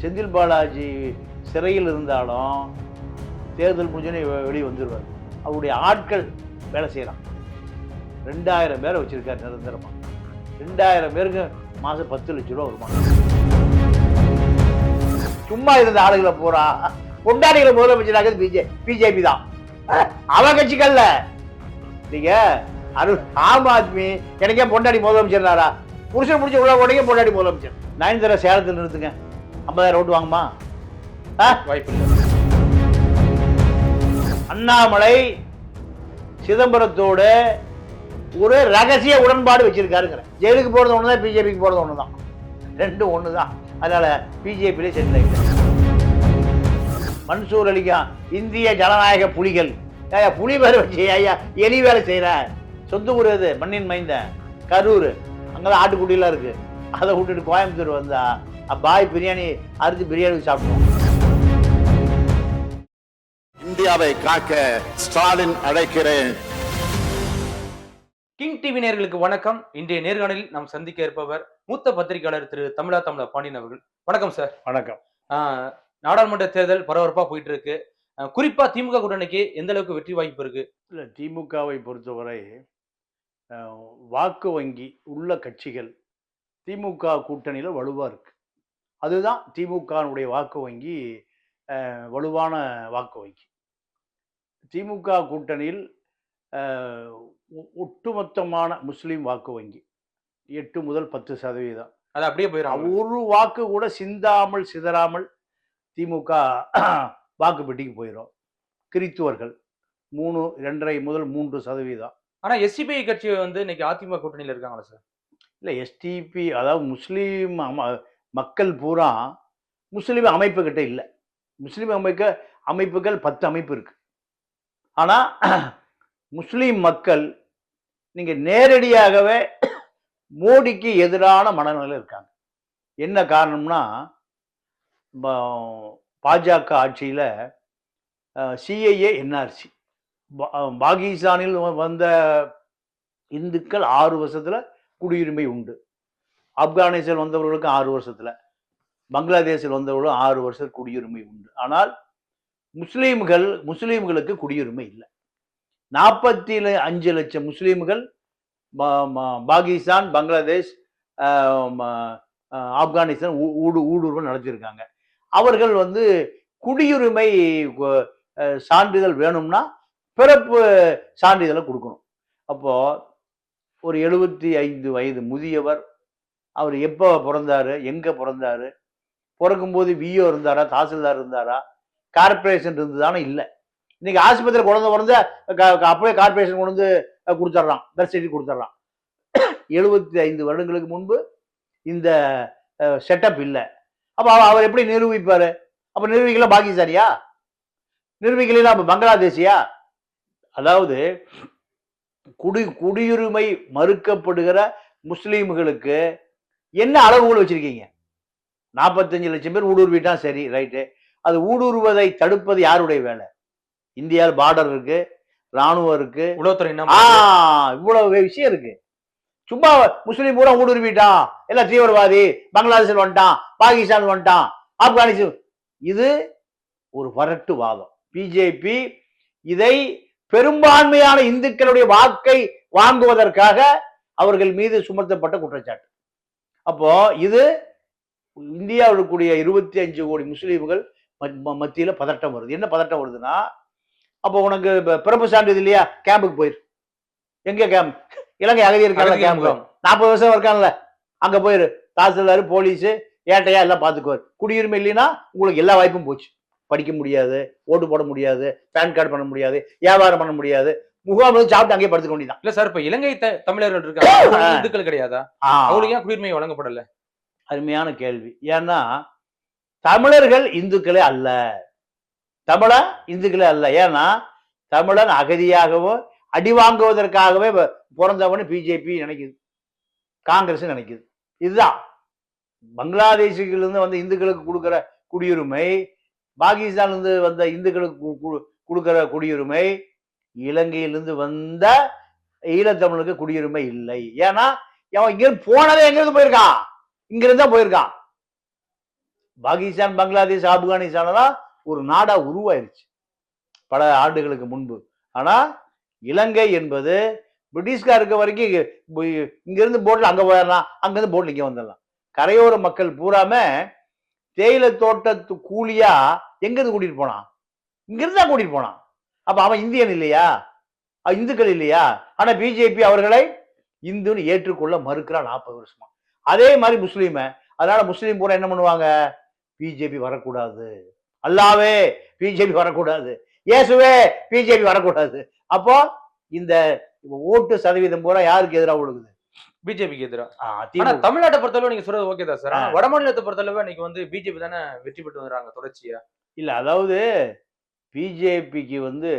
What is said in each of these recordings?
செந்தில் பாலாஜி சிறையில் இருந்தாலும் தேர்தல் முடிஞ்சோடனே வெளியே வந்துடுவார் அவருடைய ஆட்கள் வேலை செய்கிறான் ரெண்டாயிரம் பேரை வச்சுருக்கார் நிரந்தரமாக ரெண்டாயிரம் பேருக்கு மாதம் பத்து லட்ச ரூபா வருமா? சும்மா இருந்த ஆளுகளை போகிறா கொண்டாடிகளை முதலமைச்சராக பிஜே பிஜேபி தான். அவ அவன் கட்சிக்கல்ல. நீங்க அரு ஆம் ஆத்மி எனக்கே பொண்டாடி முதலமைச்சர்னாரா? புருஷன் முடிச்ச உள்ள உடனே பொண்டாடி முதலமைச்சர். நயன்தாரா சேலத்தில் நிறுத்துங்க. ஐம்பதாயிரம் ஓட்டு வாங்குமா? வாய்ப்பு அண்ணாமலை சிதம்பரத்தோட ஒரு ரகசிய உடன்பாடு வச்சிருக்காருங்கிற. ஜெயிலுக்கு போறது ஒண்ணுதான் பிஜேபிக்கு போறது ஒண்ணுதான். ரெண்டும் ஒண்ணுதான். அதனால பிஜேபியிலே செட்டில் ஆகிட்டார் மன்சூர் அலிகான் இந்திய ஜனநாயக புலிகள். ஏய்யா, புலி வேலை வச்சு ஐயா எலி வேலை செய்யற சொந்த ஊர் அது மண்ணின் மைந்த கரூர் அங்கதான் ஆட்டுக்குட்டிலாம் இருக்கு. அதை விட்டுட்டு கோயம்புத்தூர் வந்தா அ, பாய் பிரியாணி அறுத்து பிரியாணி சாப்பிடுவோம். இந்தியாவை காக்க ஸ்டாலின் அழைக்கிறேன். கிங் டிவி நேயர்களுக்கு வணக்கம். இன்றைய நேர்காணலில் நாம் சந்திக்க இருப்பவர் மூத்த பத்திரிகையாளர் திரு தமிழா தமிழ பாண்டியன் அவர்கள். வணக்கம் சார் வணக்கம். நாடாளுமன்ற தேர்தல் பரபரப்பா போயிட்டு இருக்கு குறிப்பா திமுக கூட்டணிக்கு எந்த அளவுக்கு வெற்றி வாய்ப்பு இருக்கு? இல்லை திமுகவை பொறுத்தவரை வாக்கு வங்கி உள்ள கட்சிகள் திமுக கூட்டணியில் வலுவாக இருக்கு. அதுதான் திமுகனுடைய வாக்கு வங்கி வலுவான வாக்கு வங்கி. திமுக கூட்டணியில் ஒட்டுமொத்தமான முஸ்லீம் வாக்கு வங்கி. எட்டு முதல் பத்து சதவீதம். அது அப்படியே போயிடும் ஒரு வாக்கு கூட சிந்தாமல் சிதறாமல் திமுக வாக்கு பெட்டிக்கு போயிடும். கிறித்துவர்கள் மூணு ரெண்டரை முதல் மூன்று சதவீதம். ஆனா எஸ்சிபிஐ கட்சி வந்து இன்னைக்கு அதிமுக கூட்டணியில இருக்காங்களா சார்? இல்லை எஸ்டிபி அதாவது முஸ்லீம் மக்கள் பூரா முஸ்லீம் அமைப்புக்கிட்ட இல்லை. முஸ்லீம் அமைக்க அமைப்புகள் பத்து அமைப்பு இருக்குது ஆனால் முஸ்லீம் மக்கள் நீங்கள் நேரடியாகவே மோடிக்கு எதிரான மனநிலையில் இருக்காங்க. என்ன காரணம்னா பாஜக ஆட்சியில் சிஐஏ என்ஆர்சி பாகிஸ்தானில் வ- வந்த இந்துக்கள் ஆறு வருஷத்தில் குடியுரிமை உண்டு. ஆப்கானிஸ்தான் வந்தவர்களுக்கு ஆறு வருஷத்தில் பங்களாதேஷில் வந்தவர்களும் ஆறு வருஷம் குடியுரிமை உண்டு. ஆனால் முஸ்லீம்கள் முஸ்லீம்களுக்கு குடியுரிமை இல்லை. நாற்பத்தி அஞ்சு லட்சம் முஸ்லீம்கள் பாகிஸ்தான் பங்களாதேஷ் ம- ஆப்கானிஸ்தான் ஊ- ஊடு ஊடுருவல் நடத்தியிருக்காங்க. அவர்கள் வந்து குடியுரிமை சான்றிதழ் வேணும்னா பிறப்பு சான்றிதழை கொடுக்கணும். அப்போது ஒரு எழுபத்தி ஐந்து வயது முதியவர் அவர் எப்போ பிறந்தாரு எங்கே பிறந்தாரு பிறக்கும்போது விஓ இருந்தாரா தாசில்தார் இருந்தாரா கார்பரேஷன் இருந்ததானே இல்லை. இன்னைக்கு ஆஸ்பத்திரியில் குழந்தை பிறந்த க- அப்படியே கார்பரேஷன் கொண்டு வந்து கொடுத்துட்றான் பர்த் சர்டிஃபிகேட் கொடுத்துட்றான் எழுபத்தி ஐந்து வருடங்களுக்கு முன்பு இந்த செட்டப் இல்லை. அப்போ அவர் எப்படி நிரூபிப்பார்? அப்போ நிரூபிக்கலாம் பாகிஸ்தானியா? நிரூபிக்கலாம் அப்போ பங்களாதேசியா அதாவது குடி குடியுரிமை மறுக்கப்படுகிற முஸ்லீம்களுக்கு என்ன அளவுகள் வச்சிருக்கீங்க? நாற்பத்தஞ்சு லட்சம் பேர் ஊடுருவிட்டா சரி ரைட்டு அது ஊடுருவதை தடுப்பது யாருடைய வேலை? இந்தியாவில் பார்டர் இருக்கு ராணுவம் இருக்கு. உளவுத்துறை இவ்வளவு விஷயம் இருக்கு. சும்மா முஸ்லீம் பூரா ஊடுருவிட்டான் எல்லாம் தீவிரவாதி பங்களாதேஷில் வந்துட்டான் பாகிஸ்தான் வந்துட்டான் ஆப்கானிஸ்தான். இது ஒரு வரட்டு வாதம். பிஜேபி இதை பெரும்பான்மையான இந்துக்களுடைய வாக்கை வாங்குவதற்காக அவர்கள் மீது சுமத்தப்பட்ட குற்றச்சாட்டு. அப்போ இது இந்தியாவில் இருக்கக்கூடிய இருபத்தி அஞ்சு கோடி முஸ்லீம்கள் மத்தியில பதட்டம் வருது. என்ன பதட்டம் வருதுன்னா அப்போ உனக்கு பிறப்பு சான்றிதழ் இல்லையா? கேம்புக்கு போயிரு. எங்க கேம்ப் இலங்கை அகதியிருக்காங்க அகதி கேம்ப். நாற்பது வருஷம் இருக்கான்ல. அங்க போயிரு. தாசில்தார் போலீஸ் ஏட்டையா எல்லாம் பார்த்துக்குவார் குடியுரிமை இல்லைன்னா உங்களுக்கு எல்லா வாய்ப்பும் போச்சு. படிக்க முடியாது ஓட்டு போட முடியாது பேன் கார்டு பண்ண முடியாது வியாபாரம் பண்ண முடியாது. முகாம் வந்து சாப்பிட்டு அங்கேயே படுத்துக்க வேண்டியதான் இல்ல சார் இப்ப இலங்கை தமிழர்கள் இருக்காங்க. இந்துக்கள் கிடையாதா? அவங்களுக்கு ஏன் குடியுரிமை வழங்கப்படல? அருமையான கேள்வி. ஏன்னா தமிழர்கள் இந்துக்களே அல்ல. தமிழன் இந்துக்களே அல்ல. ஏன்னா தமிழன் அகதியாகவும் அடி வாங்குவதற்காகவே பிறந்தவனு பிஜேபி நினைக்குது. காங்கிரஸ் நினைக்குது. இதுதான். பங்களாதேஷிலிருந்து வந்த இந்துக்களுக்கு கொடுக்கிற குடியுரிமை பாகிஸ்தான்லேருந்து வந்த இந்துக்களுக்கு கொடுக்கிற குடியுரிமை இலங்கையிலிருந்து வந்த ஈழத்தமிழுக்கு குடியுரிமை இல்லை. ஏன்னா அவன் இங்கிருந்து போனதே எங்கிருந்து போயிருக்கான்? இங்கிருந்து தான் போயிருக்கான். பாகிஸ்தான் பங்களாதேஷ் ஆப்கானிஸ்தான்லாம் ஒரு நாடா உருவாயிருச்சு. பல ஆண்டுகளுக்கு முன்பு. ஆனா இலங்கை என்பது பிரிட்டிஷ்கார் இருக்க வரைக்கும் இங்கிருந்து போட்டில் அங்கே போயிடலாம் அங்கேருந்து போட்டில் இங்கே வந்துடலாம். கரையோர மக்கள் பூராம தேயிலை தோட்டத்து கூலியா எங்கேருந்து கூட்டிகிட்டு கூட்டிட்டு போனான்? இங்கிருந்து தான் கூட்டிட்டு போனான். அப்ப அவன் இந்தியன் இல்லையா? இந்துக்கள் இல்லையா? ஆனா பிஜேபி அவர்களை இந்துன்னு ஏற்றுக்கொள்ள மறுக்கிறான் நாற்பது வருஷமா. அதே மாதிரி முஸ்லீம அதனால முஸ்லீம் பூரா என்ன பண்ணுவாங்க? பிஜேபி வரக்கூடாது. அல்லாவே பிஜேபி வரக்கூடாது. இயேசுவே பிஜேபி வரக்கூடாது. அப்போ இந்த ஓட்டு சதவீதம் பூரா யாருக்கு எதிராக விழுகுது? பிஜேபிக்கு எதிரா. ஆ, ஆனா. தமிழ்நாட்டை பொறுத்தளவு நீங்க சொல்றது ஓகே தான் சார் ஆனா ஆ. வட மாநிலத்தை பொறுத்தளவு இன்னைக்கு வந்து பிஜேபி தானே வெற்றி பெற்று வர்றாங்க தொடர்ச்சியா? இல்ல அதாவது பிஜேபிக்கு வந்து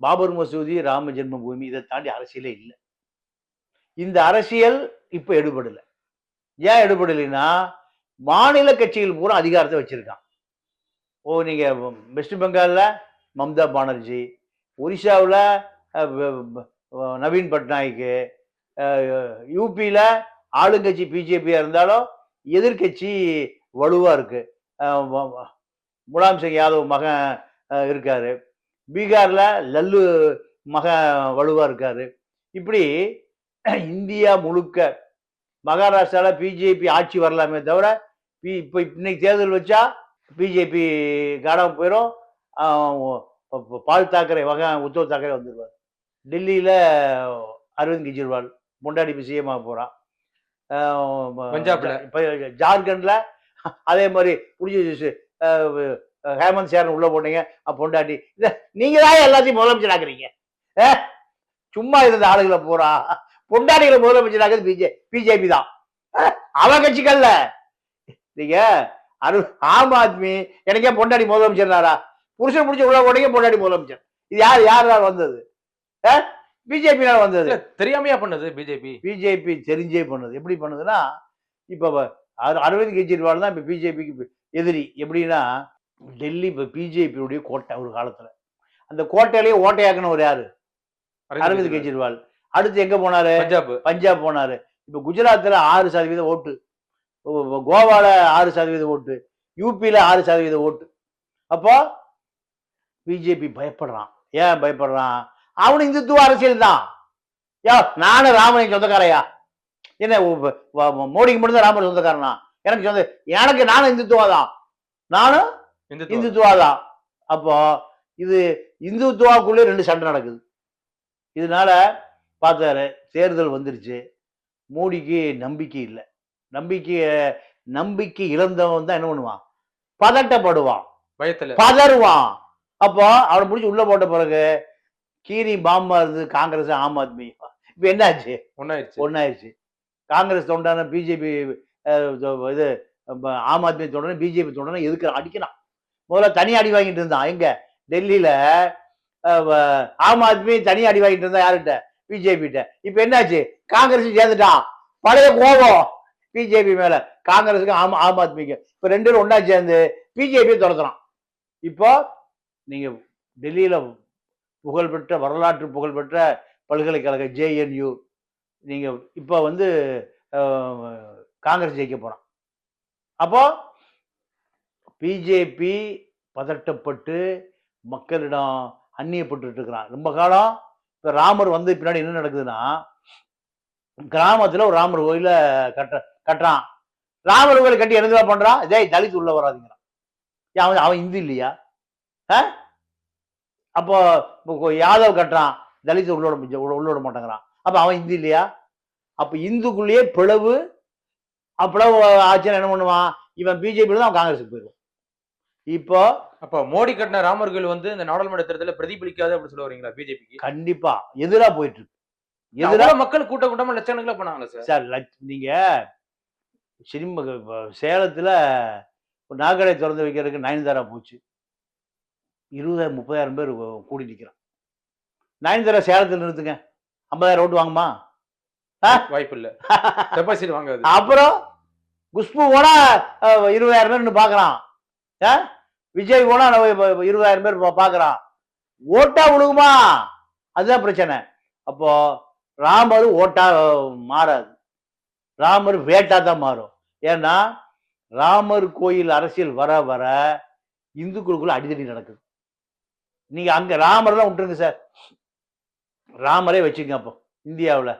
பாபர் மசூதி ராம ஜென்மபூமி இதை தாண்டி அரசியலே இல்லை. இந்த அரசியல் இப்போ எடுபடலை. ஏன் எடுபடலைன்னா மாநில கட்சிகள் பூரா அதிகாரத்தை வச்சுருக்கான் ஓ நீங்கள் வெஸ்ட் பெங்காலில் மம்தா பானர்ஜி ஒரிசாவில் நவீன் பட்நாயக்கு யூபியில் ஆளுங்கட்சி பிஜேபியாக இருந்தாலும் எதிர்க்கட்சி வலுவாக இருக்குது முலாம் சிங் யாதவ் மகன் இருக்காரு. பீகார்ல லல்லு மகன் வலுவா இருக்காரு. இப்படி இந்தியா முழுக்க மகாராஷ்டிரால பிஜேபி ஆட்சி வரலாமே தவிர பி இப்போ இன்னைக்கு தேர்தல் வச்சா பிஜேபி காணாம போயிடும் பால் தாக்கரே மகன் உத்தவ் தாக்கரே வந்துடுவார் டெல்லியில அரவிந்த் கெஜ்ரிவால் முண்டாடி சிஎம் ஆக போறான். ஆஹ் ம- பஞ்சாப்ல. இப்ப ஜார்க்கண்ட்ல அதே மாதிரி புடிச்சு ஹேமந்த் சேரன் உள்ள போட்டீங்க பொண்டாட்டி இத நீங்க தான் எல்லாத்தையும் முதலமைச்சர் ஆக்குறீங்க அஹ்? சும்மா இருந்த ஆளுகளை பூரா பொண்டாட்டிகளை முதலமைச்சர் ஆக்குறது பிஜே பிஜேபி தான்? அவன் கட்சிக்கல்ல நீங்க அரு ஆம் ஆத்மி எனக்கே பொண்டாடி முதலமைச்சர்னாரா? புருஷன் முடிச்சு உள்ள போட்டீங்க பொண்டாடி முதலமைச்சர். இது யார் யாரால் வந்தது? பிஜேபியால் வந்தது. தெரியாமையா பண்ணது பிஜேபி? பிஜேபி தெரிஞ்சே பண்ணுது. எப்படி பண்ணுதுன்னா இப்போ அர- அரவிந்த் கெஜ்ரிவால் தான் இப்போ பிஜேபிக்கு எதிரி. எப்படின்னா டெல்லி இப்போ பிஜேபியுடைய கோட்டை ஒரு காலத்துல. அந்த கோட்டையிலேயே ஓட்டையாக்குனவர் யாரு? அரவிந்த் கெஜ்ரிவால். அடுத்து எங்க போனாரு? பஞ்சாப். பஞ்சாப் போனாரு. இப்போ குஜராத்தில் ஆறு சதவீத ஓட்டு. கோவால ஆறு சதவீத ஓட்டு. யூபியில் ஆறு சதவீத ஓட்டு. அப்போ பிஜேபி பயப்படுறான். ஏன் பயப்படுறான்? அவனு இந்துத்துவ அரசியல் தான். யோ நானும் ராமனின் சொந்தக்காரையா? என்ன மோடிக்கு மட்டும்தான் ராமர் சொந்தக்காரனா? எனக்கு சொந்த எனக்கு நானும் இந்துத்துவா தான். நானும் இந்துத்துவா. தான் அப்போ இது இந்துத்துவாக்குள்ளே ரெண்டு சண்டை நடக்குது. இதனால பார்த்தாரு தேர்தல் வந்துருச்சு. மோடிக்கு நம்பிக்கை இல்லை. நம்பிக்கை நம்பிக்கை இழந்தவன் தான் என்ன பண்ணுவான்? பதட்டப்படுவான். பயத்துல. பதறுவான். அப்போ அவனை முடிச்சு உள்ள போட்ட பிறகு கீரி பாம்பா இருந்தது காங்கிரஸ் ஆம் ஆத்மி. இப்ப என்னாச்சு? ஒன்னாயிருச்சு ஒன்னாயிருச்சு காங்கிரஸ் தொண்டான பிஜேபி இது ஆம் ஆத்மி தொண்டன பிஜேபி தொண்டன எதுக்கு அடிக்கிறான்? முதல்ல தனி அடி வாங்கிட்டு இருந்தான். எங்க? டெல்லியில ஆம் ஆத்மி தனி அடி வாங்கிட்டு இருந்தா யாருகிட்ட? பிஜேபிகிட்ட இப்ப என்னாச்சு? காங்கிரஸ் சேர்ந்துட்டான். பழைய கோபம். பிஜேபி மேல. காங்கிரஸுக்கு ஆம் ஆம் ஆத்மிக்கும். இப்ப ரெண்டு பேரும் ஒன்னா சேர்ந்து பிஜேபியை துரத்துறான். இப்போ நீங்க டெல்லியில புகழ்பெற்ற வரலாற்று புகழ்பெற்ற பல்கலைக்கழக ஜேஎன்யூ நீங்க இப்போ வந்து காங்கிரஸ் ஜெயிக்க போறான். அப்போ பிஜேபி பதட்டப்பட்டு மக்களிடம் அந்நியப்பட்டு இருக்கிறான் ரொம்ப காலம் இப்ப ராமர் வந்து பின்னாடி என்ன நடக்குதுன்னா கிராமத்துல ஒரு ராமர் கோயில கட்ட கட்டுறான். ராமர் கோயில் கட்டி என்ன பண்றான்? ஜெய் தலித் உள்ள வராதீங்கிறான். அவன் அவன் இந்து இல்லையா? ஆ? அப்போ இப்போ யாதவ் கட்டுறான். தலித் உள்ளோட உள்ளோட மாட்டேங்கிறான். அப்ப அவன் இந்து இல்லையா? அப்ப இந்துக்குள்ளேயே பிளவு அப்ப பிளவு ஆச்சுன்னா என்ன பண்ணுவான்? இவன் பிஜேபி தான் அவன் காங்கிரஸுக்கு போயிடுவான். இப்போ அப்ப மோடி கட்டின ராமர் கோயில் வந்து இந்த நாடாளுமன்ற தேர்தலில் பிரதிபலிக்காது அப்படின்னு சொல்ல வரீங்களா பிஜேபிக்கு? கண்டிப்பா. எதிரா போயிட்டு இருக்கு. எதிரா மக்கள் கூட்ட கூட்டமா லட்சக்கணக்கில் பண்ணாங்களா சார். சார் லட்ச- நீங்க சினிமா இப்ப சேலத்துல ஒரு நாகடை திறந்து வைக்கிறதுக்கு நயன்தாரா போச்சு. இருபதாயிரம் முப்பதாயிரம் பேர் கூடி நிக்கிறான். நயன்தாரா சேலத்துல நிறுத்துங்க. ஐம்பதாயிரம் ஓட்டு வாங்குமா? வாய்ப்பு இல்ல. டெபாசிட் வாங்காது. அப்புறம் குஷ்பு போனா அஹ், இருபதாயிரம் பேர் நின்னு ஆ? விஜய் போனா இருபதாயிரம் பேர் பாக்குறான். ஓட்டா விழுகுமா அதுதான் பிரச்சனை. அப்போ ராமர் ஓட்டா மாறாது. ராமர் வேட்டா தான் மாறும். ஏன்னா ராமர் கோயில் அரசியல் வர வர இந்துக்களுக்குள்ள அடிதடி நடக்குது. நீங்க அங்க ராமர்லாம் விட்டுருங்க சார். ராமரே வச்சுங்க அப்போ இந்தியாவில்.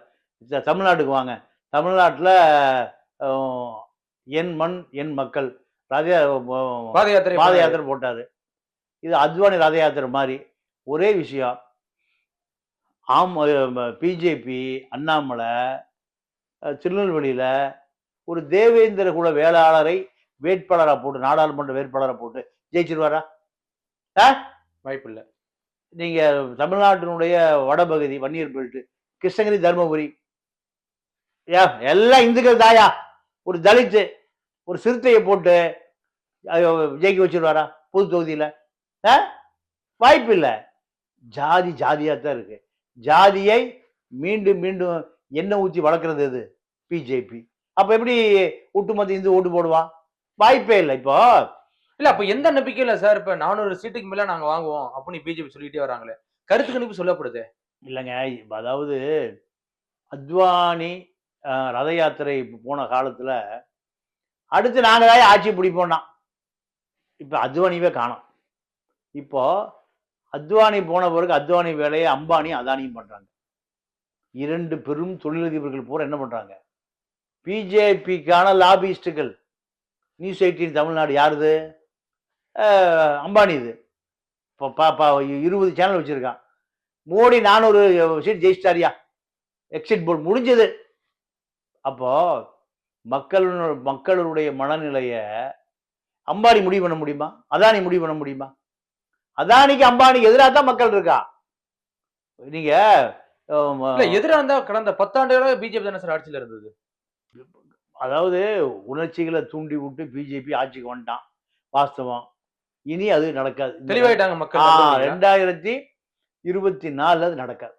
தமிழ்நாட்டுக்கு வாங்க. தமிழ்நாட்டில் என் மண் என் மக்கள். ராஜா பாத யாத்திரை பாத யாத்திரை போட்டாரு. இது அத்வானி ரத யாத்திரை மாதிரி ஒரே விஷயம். ஆம் பிஜேபி அண்ணாமலை திருநெல்வேலியில ஒரு தேவேந்திர குல வேளாளரை வேட்பாளராக போட்டு நாடாளுமன்ற வேட்பாளராக போட்டு ஜெயிச்சிருவாரா? வாய்ப்பு இல்ல நீங்க தமிழ்நாட்டினுடைய வடபகுதி வன்னியர் பெல்ட் கிருஷ்ணகிரி தருமபுரி. ஏ எல்லாம் இந்துக்கள் தாயா? ஒரு தலித்து. ஒரு சிறுத்தையை போட்டு ஜெயிக்க வச்சிருவாரா? பொது தொகுதியில. ஆ? வாய்ப்பு இல்லை. ஜாதி ஜாதியா தான் இருக்கு. ஜாதியை மீண்டும் மீண்டும் எண்ணெய் ஊற்றி வளர்க்குறது எது? பிஜேபி அப்ப எப்படி ஒட்டுமொத்த இந்து ஓட்டு போடுவான் வாய்ப்பே இல்லை இப்போ. இல்ல அப்ப எந்த நம்பிக்கையில சார். இப்ப நானூறு சீட்டுக்கு மேல நாங்க வாங்குவோம் அப்படின்னு பிஜேபி சொல்லிட்டே வராங்களே. கருத்து கணிப்பு சொல்லப்படுது. இல்லைங்க இப்ப அதாவது அத்வானி ரத யாத்திரை போன காலத்துல அடுத்து நாங்க தான் ஆட்சி பிடிப்போம்னா. இப்போ அத்வானியவே காணோம். இப்போ அத்வானி போன பிறகு அத்வானி வேலையை அம்பானி அதானியும் பண்ணுறாங்க இரண்டு பெரும் தொழிலதிபர்கள் பூரா என்ன பண்ணுறாங்க பிஜேபிக்கான லாபிஸ்டுகள். நியூஸ் எயிட்டின் தமிழ்நாடு யாருது? அம்பானி இது. இப்போ பா பா இருபது சேனல் வச்சுருக்கான். மோடி நானூறு சீட் ஜெயிச்சிட்டாரியா? எக்ஸிட் போர்டு முடிஞ்சது. அப்போது மக்கள் மக்களுடைய மனநிலைய அம்பானி முடிவு பண்ண முடியுமா? அதானி முடிவு பண்ண முடியுமா? அதானிக்கு அம்பானிக்கு எதிராக தான் மக்கள் இருக்கா? நீங்க ஆம், இல்ல எதிரா இருந்தா கடந்த பத்தாண்டுகளாக பிஜேபி தானே சார் ஆட்சியில இருந்தது. அதாவது உணர்ச்சிகளை தூண்டி விட்டு பிஜேபி ஆட்சிக்கு வந்துட்டான் வாஸ்தவம். இனி அது நடக்காது. தெளிவாயிட்டாங்க மக்கள்? ரெண்டாயிரத்தி இருபத்தி நாலுல அது நடக்காது.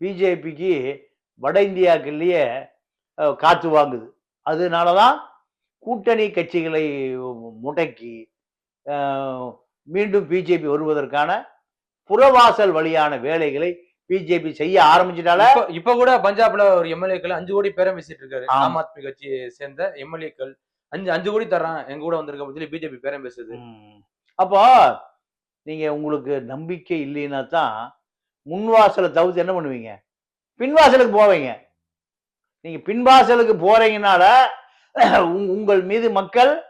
பிஜேபிக்கு வட இந்தியாக்கள்லயே அஹ், காத்து வாங்குது அதனாலதான் கூட்டணி கட்சிகளை முடக்கி மீண்டும் பிஜேபி வருவதற்கான புறவாசல் வழியான வேலைகளை பிஜேபி செய்ய ஆரம்பிச்சிட்டால இப்ப கூட பஞ்சாப்ல ஒரு எம்எல்ஏக்கள் அஞ்சு கோடி பேரம் பேசிட்டு இருக்காரு. ஆமா. ஆத்மி கட்சியை சேர்ந்த எம்எல்ஏக்கள் அஞ்சு அஞ்சு கோடி தர்றான் எங்க கூட வந்திருக்க பத்தி பிஜேபி பேரம் பேசுது. அப்போ நீங்க உங்களுக்கு நம்பிக்கை இல்லைன்னா தான் முன்வாசலை தவிர்த்து என்ன பண்ணுவீங்க? பின்வாசலுக்கு போவீங்க. நீங்க பின்வாசலுக்கு போறீங்கனால உங்- உங்கள் மீது மக்கள்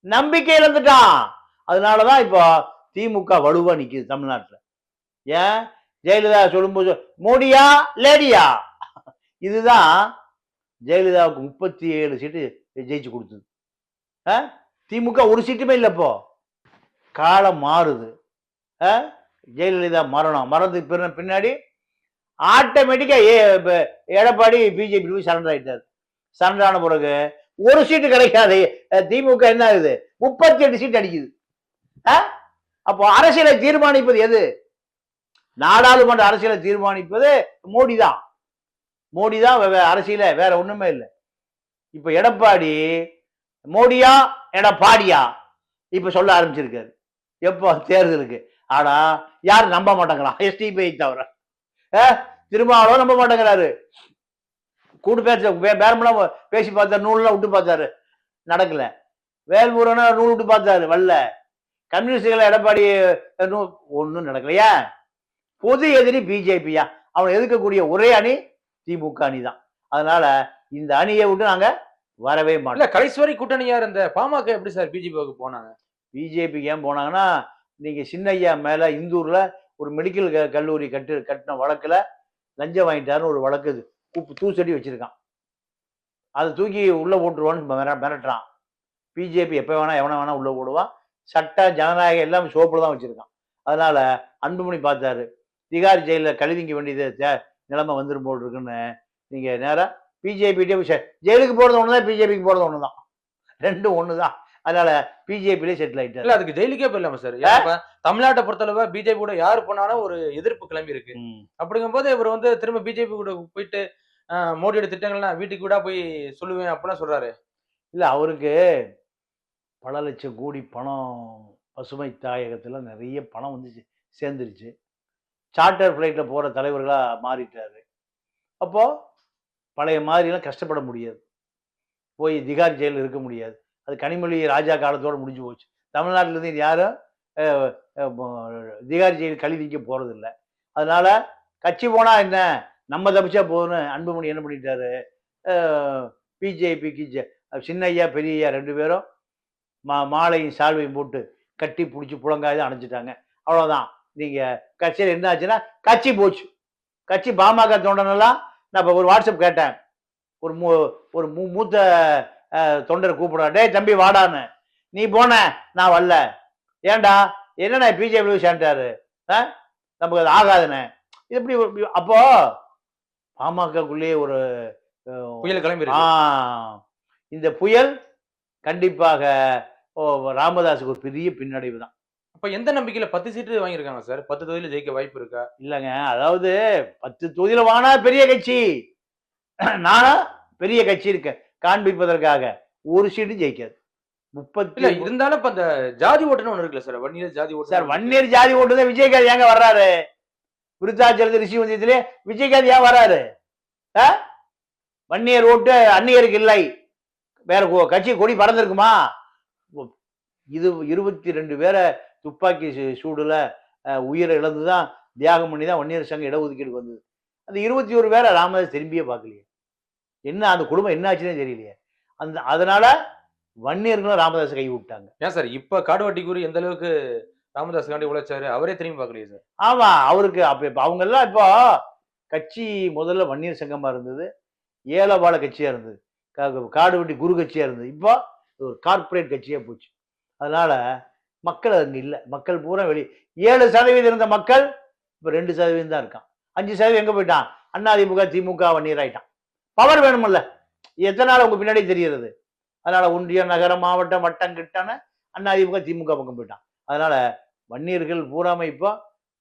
நம்பிக்கை இழந்துட்டான். அதனாலதான் இப்போ திமுக வலுவா நிக்குது தமிழ்நாட்டில். ஏன்? ஜெயலலிதா சொல்லும்போது மோடியா லேடியா? இதுதான் ஜெயலலிதாவுக்கு முப்பத்தி ஏழு சீட்டு ஜெயிச்சு கொடுத்தது. ஆ? திமுக ஒரு சீட்டுமே இல்லை இப்போ. காலம் மாறுது. ஆ? ஜெயலலிதா மரணம். மரணத்துக்கு பின்னாடி ஆட்டோமேட்டிக்கா ஏ எடப்பாடி பிஜேபி போய் சரண்டர் ஆயிட்டாரு. சரண்டர் ஆன பிறகு ஒரு சீட்டு கிடைக்காது. திமுக என்ன ஆகுது? முப்பத்தி எட்டு சீட் அடிக்குது. ஆ? அப்போ அரசியலை தீர்மானிப்பது எது? நாடாளுமன்ற அரசியலை தீர்மானிப்பது மோடி தான் மோடி தான் அரசியலை அரசியல வேற ஒண்ணுமே இல்லை. இப்ப எடப்பாடி மோடியா எடப்பாடியா? இப்ப சொல்ல ஆரம்பிச்சிருக்காரு. எப்போ? தேர்தலுக்கு. ஆனா யாரும் நம்ப மாட்டேங்கிறான். எஸ்டிபிஐ தவிர. அஹ், திருமாவளவன் நம்ப மாட்டேங்கிறாரு. கூட்டு பேச பே- பேரமெல்லாம் பேசி பார்த்தாரு நூல்லாம் விட்டு பார்த்தாரு. நடக்கல. வேல்முருகனை நூல் விட்டு பார்த்தாரு வரல. கம்யூனிஸ்டுகள் எடப்பாடி ஒன்றும் நடக்கல ஏன் பொது எதிரி பிஜேபியா? அவன் எதிர்க்கக்கூடிய ஒரே அணி திமுக அணி தான் அதனால இந்த அணியை விட்டு நாங்க வரவே மாட்டோம். இல்ல கடைசி வரை கூட்டணியா இருந்த பாமக எப்படி சார் பிஜேபிக்கு போனாங்க? பிஜேபிக்கு ஏன் போனாங்கன்னா நீங்க சின்னையா மேல இந்தூர்ல ஒரு மெடிக்கல் க- கல்லூரி கட்டு கட்டின வழக்கில் லஞ்சம் வாங்கிட்டாருன்னு ஒரு வழக்கு இது. உப்பு தூசடி வச்சுருக்கான். அதை தூக்கி உள்ளே போட்டுருவான்னு மிரட்டுறான். பிஜேபி எப்போ வேணால் எவனை வேணால் உள்ளே போடுவான் சட்ட ஜனநாயகம் எல்லாம் சோப்புல தான் வச்சுருக்கான். அதனால் அன்புமணி பார்த்தாரு. திகார் ஜெயிலில் கழுவிங்க வேண்டியது நிலைமை வந்துரும் போல் இருக்குன்னு நேராக பிஜேபி பிஜேபிட்டே ஜெயிலுக்கு போகிறது ஒன்று தான் பிஜேபிக்கு போகிறது ஒன்று தான் ரெண்டும் ஒன்று தான் அதனால பிஜேபியிலே செட்டில் ஆயிட்டாரு. இல்ல அதுக்கு ஜெயிலுக்கே போயிடலாமா சார் தமிழ்நாட்டை பொறுத்தளவு பிஜேபி கூட யாரு போனாலும் ஒரு எதிர்ப்பு கிளம்பி இருக்கு. ம். அப்படிங்கும்போது இவர் வந்து திரும்ப பிஜேபி கூட போயிட்டு மோடியோட திட்டங்கள்லாம் வீட்டுக்கு கூட போய் சொல்லுவேன் அப்படிலாம் சொல்றாரு. இல்ல அவருக்கு பல லட்சம் கோடி பணம் பசுமை தாயகத்துல நிறைய பணம் வந்து சேர்ந்துருச்சு. சார்ட்டர் ஃப்ளைட்ல போற தலைவர்களா மாறிட்டாரு. அப்போ பழைய மாதிரிலாம் கஷ்டப்பட முடியாது. போய் திகார் ஜெயிலில் இருக்க முடியாது. அது கனிமொழி ராஜா காலத்தோடு முடிஞ்சு போச்சு. தமிழ்நாட்டிலேருந்து யாரும் திகாரி அஹ், கழி திகார் ஜெயில் அதனால் கட்சி போனால் என்ன? நம்ம தப்பிச்சா போதும்னு அன்புமணி என்ன பண்ணிட்டாரு? பிஜேபிக்கு சின்னையா பெரியய்யா ரெண்டு பேரும் மா மாலையும் சால்வையும் போட்டு கட்டி பிடிச்சி புழங்காய் அணைச்சிட்டாங்க அவ்வளோதான் நீங்கள் கட்சியில் என்ன ஆச்சுன்னா கட்சி போச்சு. கட்சி பாமக தொண்டனெல்லாம் நான் இப்போ ஒரு வாட்ஸ்அப் கேட்டேன். ஒரு மூ ஒரு மூ மூத்த தொண்டரை கூப்பிடுறா டேய் தம்பி வாடான்னு. நீ போன நான் வரல. ஏன்டா? என்னண்ணே பிஜேபி சேர்ந்தாரு ஆ நமக்கு அது ஆகாதுண்ணே இது இப்படி அப்போ பாமகக்குள்ளேயே ஒரு புயல் கிளம்பி இந்த புயல் கண்டிப்பாக ராமதாஸுக்கு ஒரு பெரிய பின்னடைவு தான். அப்ப எந்த நம்பிக்கையில பத்து சீட்டு வாங்கியிருக்காங்க சார்? பத்து தொகுதியில ஜெயிக்க வாய்ப்பு இருக்கா? இல்லைங்க. அதாவது பத்து தொகுதியில வானா பெரிய கட்சி. நானா பெரிய கட்சி இருக்க காண்பிப்பதற்காக ஒரு சீட்டு ஜெயிக்காது. முப்பத்தி இருந்தாலும் இப்ப அந்த ஜாதி ஓட்டுன்னு ஒண்ணு இருக்குல்ல சார் வன்னியர் ஜாதி ஓட்டு சார் வன்னியர் ஜாதி ஓட்டு தான் விஜயகாந்த் ஏங்க வர்றாரு? விருத்தாச்சலத்து ரிஷிவந்தியத்திலே விஜயகாந்த் ஏன் வர்றாரு? வன்னியர் ஓட்டு அந்நியருக்கு இல்லை. வேற கட்சி கொடி பறந்திருக்குமா? இது இருபத்தி ரெண்டு பேரை துப்பாக்கி சூடுல உயிரை இழந்து தான் தியாகம் பண்ணி தான் வன்னியர் சங்கம் இடஒதுக்கீடு வந்தது. அந்த இருபத்தி ஒரு பேரை ராமதாஸ் திரும்பியே பார்க்கலையே. என்ன அந்த குடும்பம் என்ன ஆச்சுன்னே தெரியலையே. அந்த அதனால வன்னியர்களும் ராமதாஸ் கை விட்டாங்க ஏன் சார் இப்ப காடுவட்டி கூறி எந்த அளவுக்கு ராமதாஸ் காண்டி உழைச்சாரு அவரே திரும்பி பார்க்கலையே சார்? ஆமா அவருக்கு அப்ப இப்ப அவங்க எல்லாம் இப்போ கட்சி முதல்ல வன்னியர் சங்கமா இருந்தது ஏலவாழ கட்சியா இருந்தது காடு வெட்டி குரு கட்சியா இருந்தது. இப்போ ஒரு கார்ப்பரேட் கட்சியா போச்சு. அதனால மக்கள் அங்க இல்லை. மக்கள் பூரா வெளி ஏழு சதவீதம் இருந்த மக்கள் இப்போ ரெண்டு சதவீதம் தான் இருக்கான். அஞ்சு சதவீதம் எங்க போயிட்டான்? அதிமுக திமுக வன்னியர் ஆயிட்டான் பவர் வேணுமில்ல. எத்தனை நாள் உங்க பின்னாடி தெரிகிறது? அதனால ஒன்றியம் நகரம் மாவட்டம் வட்டம் கிட்டான அதிமுக திமுக பக்கம் போயிட்டான். அதனால வன்னியர்கள் பூராம இப்போ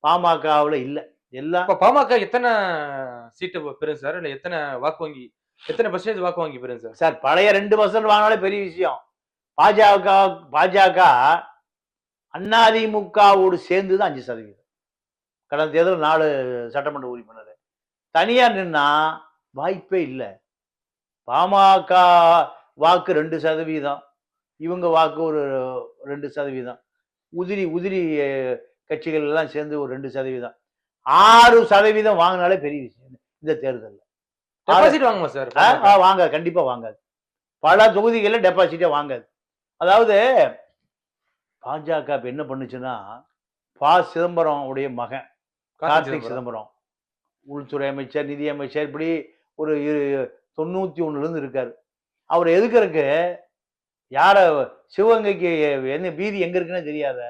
பாமகவில் இல்லை. எல்லாம் இப்ப பாமக எத்தனை சீட்டு பெறும் சார்? இல்ல எத்தனை வாக்கு வங்கி எத்தனை பர்சன்டேஜ் வாக்கு வங்கி பெறும் சார்? சார் பழைய ரெண்டு பர்சன்ட் வாங்கினாலே பெரிய விஷயம். பாஜக பாஜக அதிமுகவோடு சேர்ந்து தான் அஞ்சு சதவீதம். கடந்த தேர்தல் நாலு சட்டமன்ற உறுப்பினர். தனியா நின்னா வாய்ப்பே இல்லை. பாமக வாக்கு ரெண்டு சதவீதம். இவங்க வாக்கு ஒரு ரெண்டு சதவீதம். உதிரி உதிரி கட்சிகள் எல்லாம் சேர்ந்து ஒரு ரெண்டு சதவீதம். ஆறு சதவீதம் வாங்கினாலே பெரிய விஷயம். இந்த தேர்தலில். வாங்குமா சார் ஆ, ஆ, வாங்காது. கண்டிப்பா வாங்காது. பல தொகுதிகளில் டெபாசிட்டே வாங்காது. அதாவது பாஜக இப்ப என்ன பண்ணுச்சுன்னா ப. சிதம்பரம் உடைய மகன் கார்த்திக் சிதம்பரம். உள்துறை அமைச்சர் நிதி அமைச்சர் இப்படி ஒரு ஒண்ணுல இருந்து இருக்காரு. அவர் எதுக்கறக்கு? யார சிவகங்கைக்கு என்ன வீதி எங்க இருக்குன்னு தெரியாத.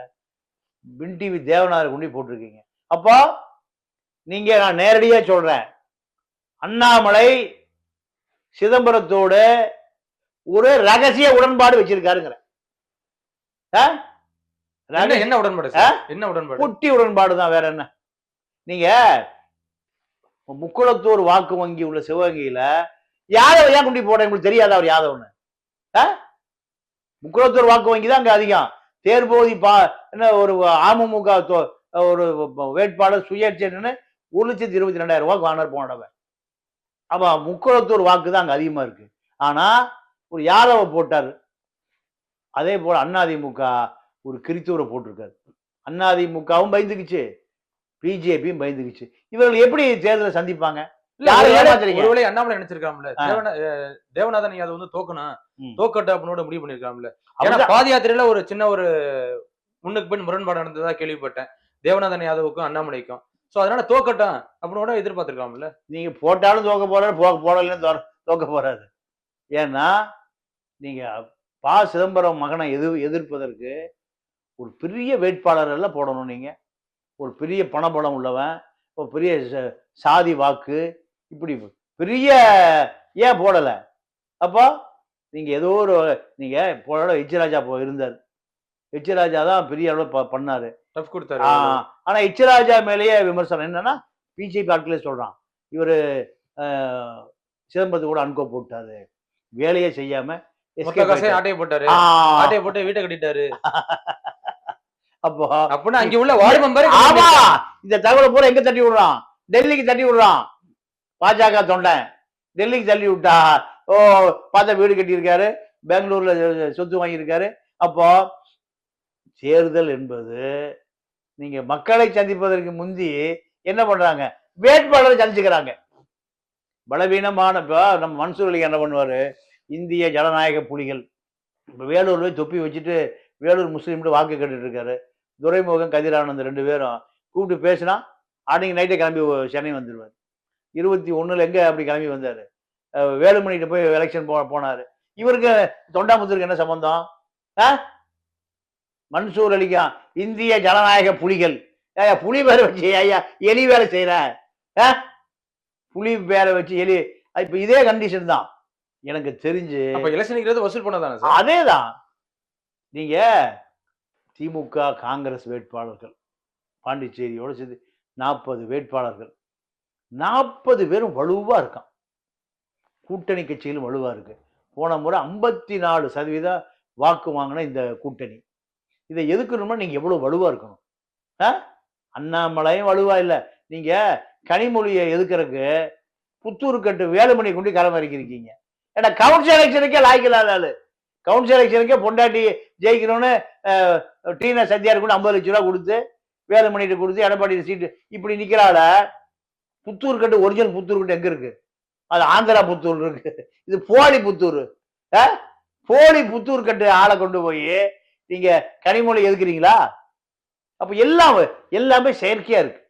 பின் டிவி தேவநாதர் கொண்டு போட்டிருக்கீங்க. அப்போ நீங்க நான் நேரடியா சொல்றேன். அண்ணாமலை சிதம்பரத்தோட ஒரு ரகசிய உடன்பாடு வச்சிருக்காருங்கிற? என்ன உடன்பாடு என்ன உடன்பாடு? குட்டி உடன்பாடு தான் வேற என்ன? நீங்க முக்குளத்தூர் வாக்கு வங்கி உள்ள சிவகங்கையில யாதவ ஏன் குண்டி போட உங்களுக்கு தெரியாத அவர் யாதவ்னு ஆ? முக்குளத்தூர் வாக்கு வங்கி தான் அங்க அதிகம். தேர்போதி பா என்ன ஒரு அமமுக தொ- ஒரு வேட்பாளர் சுயேட்சைன்னு ஒரு லட்சத்தி இருபத்தி ரெண்டாயிரம் ரூபாய்க்கு வாங்கினார் போனவன் அப்ப முக்குளத்தூர் வாக்கு தான் அங்க அதிகமா இருக்கு. ஆனா ஒரு யாதவ போட்டாரு. அதே போல அதிமுக ஒரு கிறித்தூரை போட்டிருக்காரு. அதிமுகவும் பயந்துக்குச்சு. பிஜேபியும் பயந்துக்குச்சு இவர்கள் எப்படி தேர்தலை சந்திப்பாங்க? ஒருவேளை- அண்ணாமலை நினைச்சிருக்காம்ல தேவநாதன் யாதவ் வந்து தோக்கணும். தோக்கட்டு அப்படின்னு முடிவு பண்ணிருக்காம்ல ஏன்னா. பாத யாத்திரையில ஒரு சின்ன ஒரு முன்னுக்கு பின் முரண்பாடு நடந்ததா கேள்விப்பட்டேன். தேவநாதன் யாதவுக்கும் அண்ணாமலைக்கும். சோ அதனால தோக்கட்டும் அப்படின்னு கூட எதிர்பார்த்திருக்காம்ல நீங்க போட்டாலும் தோக்க போறாரு போக போடலையும் தோ- தோக்க போறாரு. ஏன்னா நீங்க பா. சிதம்பரம் மகனை எது எதிர்ப்பதற்கு ஒரு பெரிய வேட்பாளர் எல்லாம் போடணும் நீங்க. ஒரு பெரிய பணபலம் உள்ளவன் ஒரு பெரிய சாதி வாக்கு இப்படி பெரிய ஏன் போடல. அப்போ நீங்க ஏதோ ஒரு நீங்க போட எச்ராஜா போ இருந்தார். எச்ராஜா தான் பெரிய அளவில் ப- பண்ணாரு. டஃப் கொடுத்தாரு. ஆ, ஆனா இச்சராஜா மேலேயே விமர்சனம் என்னன்னா பிஜேபி ஆட்களே சொல்றான். இவரு சிதம்பரத்து கூட அன்கோ போட்டாரு. வேலையே செய்யாம மொத்த escape காசையும் ஆயிட்டாரு. ஆட்டையை போட்டாரு. ஆட்டையை போட்டு வீட்டை கட்டிட்டாரு. அப்போ. அப்படின்னு அங்க உள்ள வார்டு மெம்பர் ஆமா. இந்த தகவலை பூரா எங்க தட்டி விடுறான்? டெல்லிக்கு தட்டி விடுறான். பாஜக தொண்டன் டெல்லிக்கு தள்ளி விட்டா ஓ பார்த்தா வீடு கட்டியிருக்காரு. பெங்களூர்ல சொத்து வாங்கியிருக்காரு. அப்போ தேர்தல் என்பது நீங்க மக்களை சந்திப்பதற்கு முந்தி என்ன பண்றாங்க? வேட்பாளரை சந்திச்சுக்கிறாங்க. பலவீனமான நம்ம மன்சூர் அலி என்ன பண்ணுவாரு? இந்திய ஜனநாயக புலிகள். இப்போ வேலூர் போய் தொப்பி வச்சுட்டு வேலூர் முஸ்லீம்ட்டு வாக்கு கேட்டுட்டு இருக்காரு. துரைமுகம் கதிரானந்த் ரெண்டு பேரும் கூப்பிட்டு பேசினா அன்னைக்கு நைட்டே கிளம்பி சென்னை வந்துடுவார் இருபத்தி ஒண்ணுல எங்க அப்படி கிளம்பி வந்தாரு? வேலுமணிகிட்ட போய் எலெக்ஷன் போ போனாரு. இவருக்கு தொண்டாமுத்தருக்கு என்ன சம்பந்தம்? ஆ? மன்சூர் அலிகா இந்திய ஜனநாயக புலிகள். ஏய்யா, புலி பேரை வச்சு ஐயா எலி வேலை செய்யற ஆ? புலி பேரை வச்சு எலி. இப்ப இதே கண்டிஷன் தான். எனக்கு தெரிஞ்சு எலெக்ஷனுக்கு வசூல் பண்ணதானே சார்? அதேதான். நீங்க திமுக காங்கிரஸ் வேட்பாளர்கள். பாண்டிச்சேரியோடு சேர்த்து நாற்பது வேட்பாளர்கள். நாற்பது பேரும் வலுவாக இருக்கான். கூட்டணி கட்சியிலும் வலுவாக இருக்குது போன முறை ஐம்பத்தி நாலு சதவீத வாக்கு வாங்கின இந்த கூட்டணி. இதை எதுக்கணும்னா நீங்கள் எவ்வளோ வலுவாக இருக்கணும். ஆ? அண்ணாமலையும் வலுவாக இல்லை. நீங்கள் கனிமொழியை எதுக்கிறதுக்கு புத்தூர் கட்டு வேலுமணி கொண்டு களமிறக்கிருக்கீங்க ஏன்னா கவுன்சில் எலெக்ஷனுக்கே லாய்க்கலாத ஆளு. கவுன்சில் எலெக்ஷனுக்கே பொண்டாட்டி ஜெயிக்கணும்னு டீனா சத்யாருக்கு கூட ஐம்பது லட்ச ரூபா கொடுத்து வேலுமணிட்டு கொடுத்து எடப்பாடி சீட்டு இப்படி நிக்கிறாள புத்தூர் கட்டு ஒரிஜினல் புத்தூர் கட்டு எங்க இருக்கு? அது ஆந்திரா புத்தூர் இருக்கு. இது போலி புத்தூர். அஹ்? போலி புத்தூர் கட்டு ஆளை கொண்டு போய் நீங்க கனிமொழி எதுக்குறீங்களா? அப்ப எல்லாம் எல்லாமே செயற்கையா இருக்கு.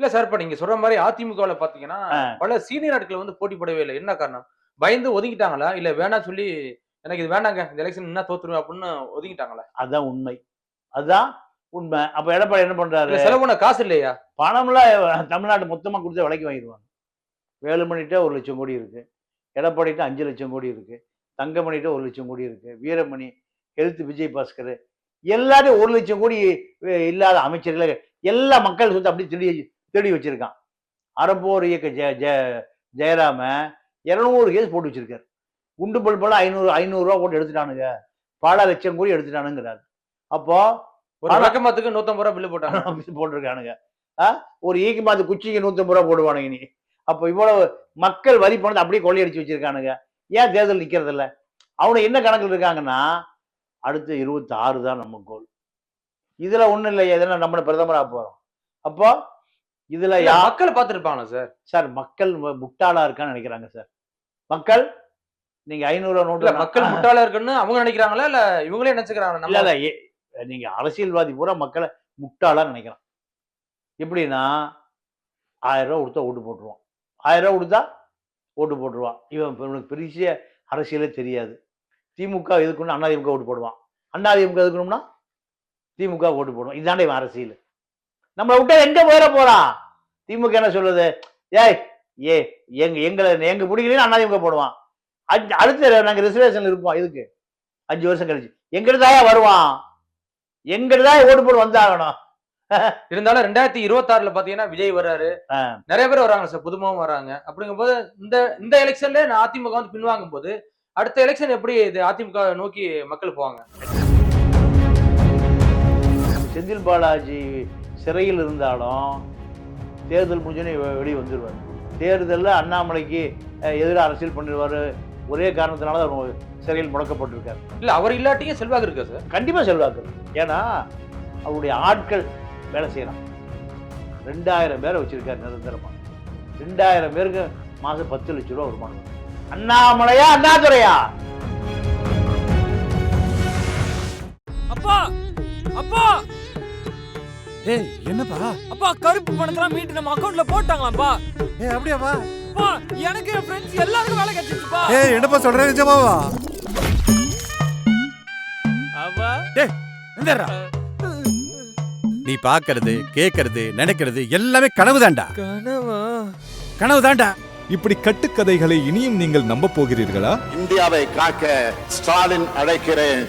இல்ல சார் இப்ப நீங்க சொல்ற மாதிரி அதிமுகவுல பாத்தீங்கன்னா ஆ. பல சீனியர் ஆட்கள் வந்து போட்டி போடவே இல்லை. என்ன காரணம்? பயந்து ஒதுங்கிட்டாங்களா இல்ல வேணாம் சொல்லி எனக்கு இது வேண்டாங்க இந்த எலெக்ஷன் என்ன தோத்துருவேன் அப்படின்னு ஒதுங்கிட்டாங்களா அதுதான் உண்மை. அதுதான் உண்மை. அப்ப எடப்பாடி என்ன பண்றாரு? செலவு பண்ண காசு இல்லையா? பணம்லாம் தமிழ்நாடு மொத்தமா கொடுத்து விலைக்கு வாங்கிடுவாங்க. வேலுமணிகிட்ட ஒரு லட்சம் கோடி இருக்கு. எடப்பாடிகிட்ட அஞ்சு லட்சம் கோடி இருக்கு. தங்கமணிகிட்ட ஒரு லட்சம் கோடி இருக்கு. வீரமணி ஹெல்த் விஜய் பாஸ்கர் எல்லாரும் ஒரு லட்சம் கோடி இல்லாத அமைச்சர்களை எல்லா மக்கள் சொத்து அப்படி தேடி தேடி வச்சிருக்கான். அறப்போர் இயக்க ஜெய ஜெய ஜெயராம இரநூறு கேஸ் போட்டு வச்சிருக்காரு. குண்டு பல்பெல்லாம் ஐநூறு ஐநூறுரூவா போட்டு எடுத்துட்டானுங்க. பல லட்சம் கோடி எடுத்துட்டானுங்கிறாரு. அப்போ ஒரு விளக்கமாத்துக்கு நூத்தம்பது ரூபா பில்லு போட்டாங்க. போட்டிருக்கானுங்க. ஆ? ஒரு ஈக்கு மாத்து குச்சிக்கு நூத்தம்பது ரூபா போடுவானுங்க நீ அப்போ இவ்வளவு மக்கள் வரி பணத்தை அப்படியே கொள்ளையடிச்சு வச்சிருக்கானுங்க. ஏன் தேர்தல் நிக்கிறது இல்ல? அவனை என்ன கணக்கில் இருக்காங்கன்னா அடுத்து இருபத்தி ஆறு தான் நம்ம கோல் இதுல ஒண்ணும் இல்லை எதனா நம்ம பிரதமரா போறோம். அப்போ இதுல மக்கள் பாத்துருப்பாங்களா சார்? சார் மக்கள் முட்டாளா இருக்கான்னு நினைக்கிறாங்க சார். மக்கள் நீங்க ஐநூறு நோட்டு மக்கள் முட்டாளா இருக்குன்னு அவங்க நினைக்கிறாங்களா? இல்ல இவங்களே நினைச்சுக்கிறாங்க இல்ல இல்ல நீங்க அரசியல்வாதி பூரா மக்களை முட்டாளா நினைக்கிறான் எப்படின்னா ஆயிரம் ரூபா கொடுத்தா ஓட்டு போட்டுருவான். ஆயிரம் ரூபா கொடுத்தா ஓட்டு போட்டுருவான். இவன் இவனுக்கு பெரிய அரசியலே தெரியாது. திமுக எதுக்குன்னு அண்ணா திமுக ஓட்டு போடுவான். அண்ணா திமுக எதுக்கணும்னா திமுக ஓட்டு போடுவான். இதாண்டா இவன் அரசியல். நம்மளை விட்டா எங்க போயிட போறான் திமுக என்ன சொல்லுது? ஏய் ஏ எங்க எங்களை எங்க பிடிக்கலன்னு அண்ணா திமுக போடுவான். அஞ்சு அடுத்து நாங்க ரிசர்வேஷன்ல இருப்போம் இதுக்கு. அஞ்சு வருஷம் கழிச்சு. எங்கிட்ட தாயா வருவான். எங்கிட்ட தான் ஓட்டு போட்டு வந்தாகணும். இருந்தாலும் ரெண்டாயிரத்தி இருபத்தி ஆறுல பாத்தீங்கன்னா விஜய் வர்றாரு. நிறைய பேர் வராங்க சார் புதுமாவும் வராங்க. அப்படிங்கும்போது இந்த இந்த எலெக்ஷன்ல நான் அதிமுக வந்து பின்வாங்கும் போது அடுத்த எலெக்ஷன் எப்படி இது அதிமுக நோக்கி மக்கள் போவாங்க? செந்தில் பாலாஜி சிறையில் இருந்தாலும் தேர்தல் முடிஞ்சோடனே வெளியே வந்துடுவார் தேர்தலில் அண்ணாமலைக்கு எதிராக அரசியல் பண்ணிடுவார் ஒரே காரணத்தினால தான் அவர் சிறையில் முடக்கப்பட்டிருக்கார். இல்ல அவர் இல்லாட்டியும் செல்வாக்கு இருக்கா சார்? கண்டிப்பாக செல்வாக்கு ஏன்னா அவருடைய ஆட்கள் வேலை செய்யலாம். ரெண்டாயிரம் பேரை வச்சிருக்காரு நிரந்தரமா. ரெண்டாயிரம் பேருக்கு மாதம் பத்து லட்ச ரூபா வருமானம். வரும். அண்ணாமலையா அண்ணாதுரையா? அப்பா! அப்பா! ஏய் என்னப்பா? அப்பா கருப்பு பணத்தெல்லாம் மீட்டு நம்ம அக்கவுண்ட்ல போட்டாங்களாப்பா ஏய் அப்படியாப்பா? அப்பா எனக்கு என் ஃப்ரெண்ட்ஸ் எல்லாருக்கும் வேலை கிடைச்சிச்சுப்பா ஏய் என்னப்பா சொல்ற நிஜமாவா? அவ? எந்தடா நீ பாக்குறது கேக்குறது நினைக்கிறது எல்லாமே கனவுதான்டா. கனவா? கனவுதான்டா. இப்படி கட்டுக்கதைகளை இனியும் நீங்கள் நம்ப போகிறீர்களா? இந்தியாவை காக்க ஸ்டாலின் அழைக்கிறேன்.